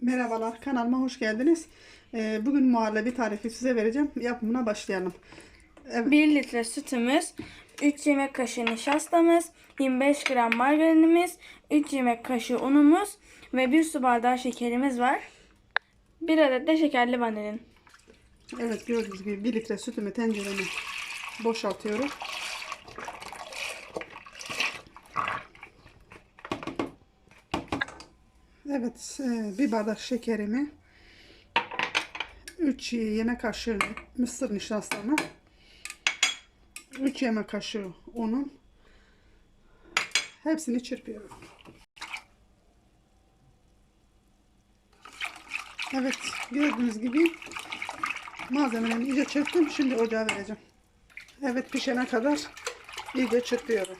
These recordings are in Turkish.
Merhabalar kanalıma hoş geldiniz. Ee, bugün muhallebi tarifi size vereceğim. Yapımına başlayalım. Evet, 1 litre sütümüz, 3 yemek kaşığı nişastamız, 25 gram margarinimiz, 3 yemek kaşığı unumuz ve 1 su bardağı şekerimiz var. 1 adet de şekerli vanilin. evet gördüğünüz gibi 1 litre sütümü tencereme boşaltıyorum. Evet e, bir bardak şekerimi 3 yemek kaşığı mısır nişastamı 3 yemek kaşığı unun hepsini çırpıyorum. Evet gördüğünüz gibi malzemelerimi iyice çırptım. Şimdi ocağa vereceğim. Evet pişene kadar iyice çırpıyorum.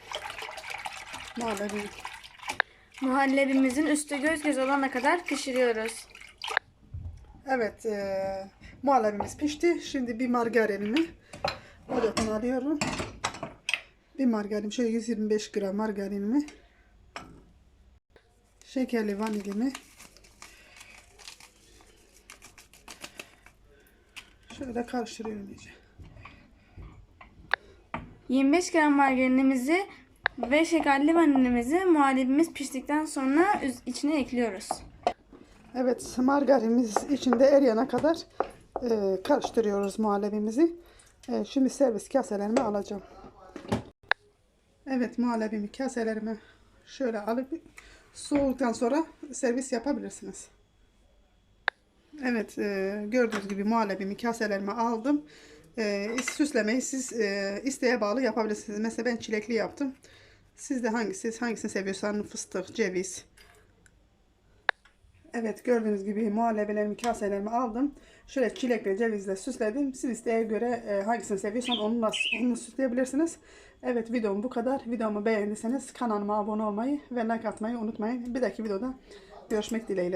Muhallebi. Muhallebimizin üstü göz göz olana kadar pişiriyoruz. Evet e, muhallebimiz pişti. Şimdi bir margarinimi ocaktan alıyorum. Bir margarin şöyle 125 gram margarinimi şekerli vanilimi şöyle karıştırıyorum iyice. 25 gram margarinimizi ve şekerli vanilimizi muhallebimiz piştikten sonra içine ekliyoruz. Evet, margarinimiz içinde eriyene kadar e, karıştırıyoruz muhallebimizi. E, şimdi servis kaselerime alacağım. Evet, muhallebimi kaselerime şöyle alıp soğuduktan sonra servis yapabilirsiniz. Evet, e, gördüğünüz gibi muhallebimi kaselerime aldım. E, süslemeyi siz e, isteğe bağlı yapabilirsiniz. Mesela ben çilekli yaptım. Siz de hangisi, hangisini seviyorsanız fıstık, ceviz, Evet gördüğünüz gibi muhallebilerimi kaselerimi aldım. Şöyle çilekle cevizle süsledim. Siz isteğe göre e, hangisini seviyorsan onunla, onunla süsleyebilirsiniz. Evet videom bu kadar. Videomu beğendiyseniz kanalıma abone olmayı ve like atmayı unutmayın. Bir dahaki videoda görüşmek dileğiyle.